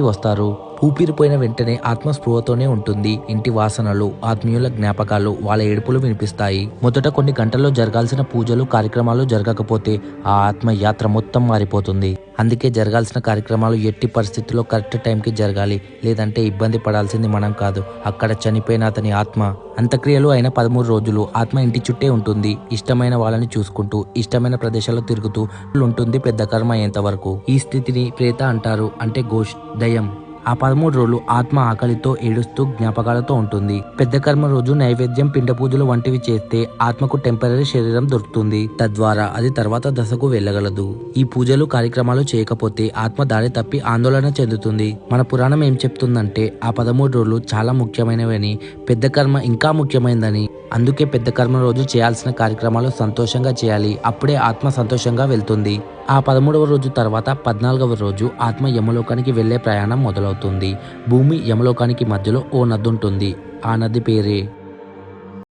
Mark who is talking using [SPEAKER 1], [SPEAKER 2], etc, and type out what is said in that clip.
[SPEAKER 1] వస్తారు. ఊపిరిపోయిన వెంటనే ఆత్మస్పృహతోనే ఉంటుంది. ఇంటి వాసనలు ఆత్మీయుల జ్ఞాపకాలు వాళ్ళ ఏడుపులు వినిపిస్తాయి. మొదట కొన్ని గంటల్లో జరగాల్సిన పూజలు కార్యక్రమాలు జరగకపోతే ఆ ఆత్మ యాత్ర మొత్తం మారిపోతుంది. అందుకే జరగాల్సిన కార్యక్రమాలు ఎట్టి పరిస్థితుల్లో కరెక్ట్ టైంకి జరగాలి. లేదంటే ఇబ్బంది పడాల్సింది మనం కాదు. అక్కడ చనిపోయిన అతని ఆత్మ. అంత్యక్రియలు అయిన పదమూడు రోజులు ఆత్మ ఇంటి చుట్టే ఉంటుంది. ఇష్టమైన వాళ్ళని చూసుకుంటూ ఇష్టమైన ప్రదేశాల్లో తిరుగుతూ ఉంటుంది పెద్ద కర్మ అయ్యేంత వరకు. ఈ స్థితిని ప్రేత అంటారు. అంటే గోష్ దయం. ఆ పదమూడు రోజులు ఆత్మ ఆకలితో ఏడుస్తూ జ్ఞాపకాలతో ఉంటుంది. పెద్ద కర్మ రోజు నైవేద్యం పిండ పూజలు వంటివి చేస్తే ఆత్మకు టెంపరీ శరీరం దొరుకుతుంది. తద్వారా అది తర్వాత దశకు వెళ్ళగలదు. ఈ పూజలు కార్యక్రమాలు చేయకపోతే ఆత్మ దారి తప్పి ఆందోళన చెందుతుంది. మన పురాణం ఏం చెప్తుందంటే ఆ పదమూడు రోజులు చాలా ముఖ్యమైనవని పెద్ద కర్మ ఇంకా ముఖ్యమైనదని అందుకే పెద్ద కర్మ రోజు చేయాల్సిన కార్యక్రమాలు సంతోషంగా చేయాలి. అప్పుడే ఆత్మ సంతోషంగా వెళ్తుంది. ఆ పదమూడవ రోజు తర్వాత పద్నాలుగవ రోజు ఆత్మ యమలోకానికి వెళ్ళే ప్రయాణం మొదలవుతుంది. భూమి యమలోకానికి మధ్యలో ఓ నది ఉంటుంది ఆ నది పేరే